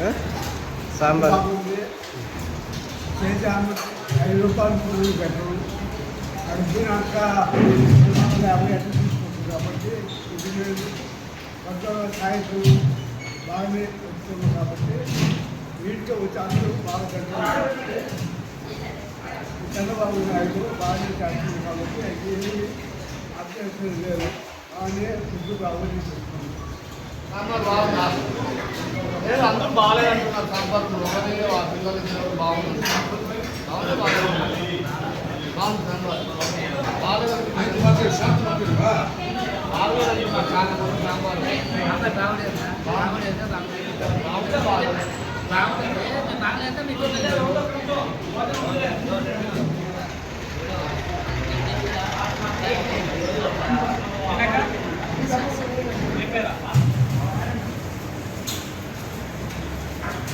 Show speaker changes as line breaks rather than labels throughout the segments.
ఆ? సాంబార్
బాగుంది చేసాము ఐదు రూపాయలు పురుగు పెట్టరు అడిగినాక మూడు వందల యాభై ఎట్లా తీసుకుంటుంది కాబట్టి ఇది లేదు కొంచెం సాయంత్రం బాగానే వస్తుంది కాబట్టి వీటితో వచ్చి అందరూ బాగా కట్టుకుంటారు చంద్రబాబు నాయుడు బాగానే చేస్తుంది కాబట్టి అది అభ్యర్థులు లేదు బాగానే ఫుడ్ బాగుంది చేస్తుంది
సాంబార్ బాగుందా లేదు అందరూ బాగాలేదు అంటున్నారు సాంబార్ ఒకటి ఆ పిల్లలు ఇద్దరు బాగుంది బాగుంది బాగుంది బాగుంది
బాగుంది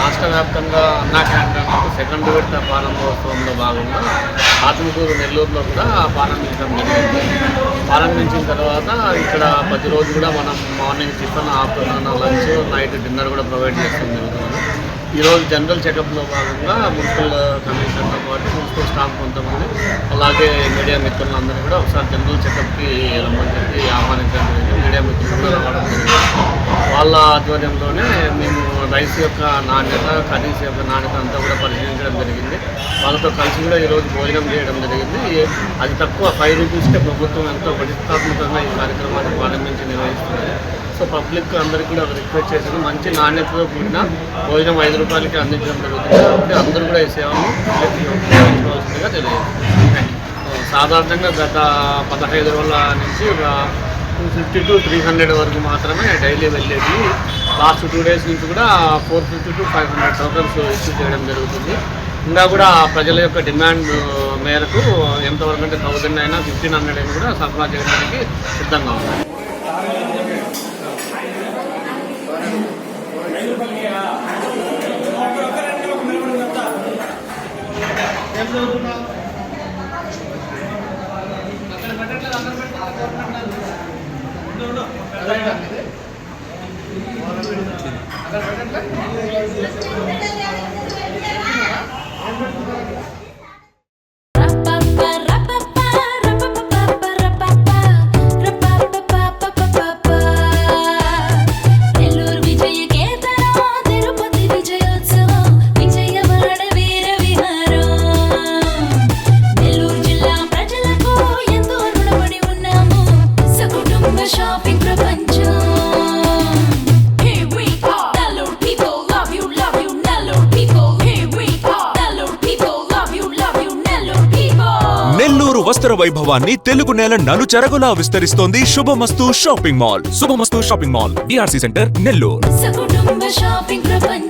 రాష్ట్ర వ్యాప్తంగా అన్నా క్యాంటీన్ సెకండ్ విడత ప్రారంభోత్సవంలో భాగంగా ఆత్మకూరు నెల్లూరులో కూడా ప్రారంభించడం జరిగింది. ప్రారంభించిన తర్వాత ఇక్కడ ప్రతి రోజు కూడా మనం morning tiffin afternoon lunch night dinner కూడా ప్రొవైడ్ చేస్తాం జరుగుతుంది. ఈరోజు జనరల్ చెకప్లో భాగంగా మున్సిపల్ కమిషనర్తో పాటు మున్సిపల్ స్టాఫ్ కొంతమంది అలాగే మీడియా మిత్రులందరూ కూడా ఒకసారి జనరల్ చెకప్కి రమ్మని చెప్పి ఆహ్వానించడం జరిగింది. మీడియా మిత్రులు కూడా రావడం జరిగింది. వాళ్ళ ఆధ్వర్యంలోనే మేము రైస్ యొక్క నాణ్యత కర్రీస్ యొక్క నాణ్యత అంతా కూడా పరిశీలించడం జరిగింది. వాళ్ళతో కలిసి కూడా ఈరోజు భోజనం చేయడం జరిగింది. అది తక్కువ ఫైవ్ రూపీస్కే ప్రభుత్వం ఎంతో ప్రతిష్టాత్మకంగా ఈ కార్యక్రమాన్ని ప్రారంభించి నిర్వహిస్తుంది సో పబ్లిక్ అందరికీ కూడా రిక్వెస్ట్ చేసిన మంచి నాణ్యతతో కూడిన భోజనం ఐదు రూపాయలకి అందించడం జరుగుతుంది. కాబట్టి అందరూ కూడా ఈ సేవను ఉపయోగించవలసిందిగా తెలియజేస్తుంది సాధారణంగా గత పదహైదు రోజుల నుంచి ఒక two fifty to three hundred వరకు మాత్రమే డైలీ వెళ్ళేది లాస్ట్ టూ డేస్ నుంచి కూడా four fifty to five hundred tokens issue చేయడం జరుగుతుంది. ఇంకా కూడా ప్రజల యొక్క డిమాండ్ మేరకు ఎంతవరకు అంటే థౌజండ్ అయినా ఫిఫ్టీన్ హండ్రెడ్ అయినా కూడా సరఫరా చేయడానికి సిద్ధంగా ఉంది
నెల్లూరు
వస్త్ర వైభవాన్ని తెలుగు నేల నలుచెరగులా విస్తరిస్తోంది Subhamasthu shopping mall. Subhamasthu shopping mall DRC
centre Nellore. Shopping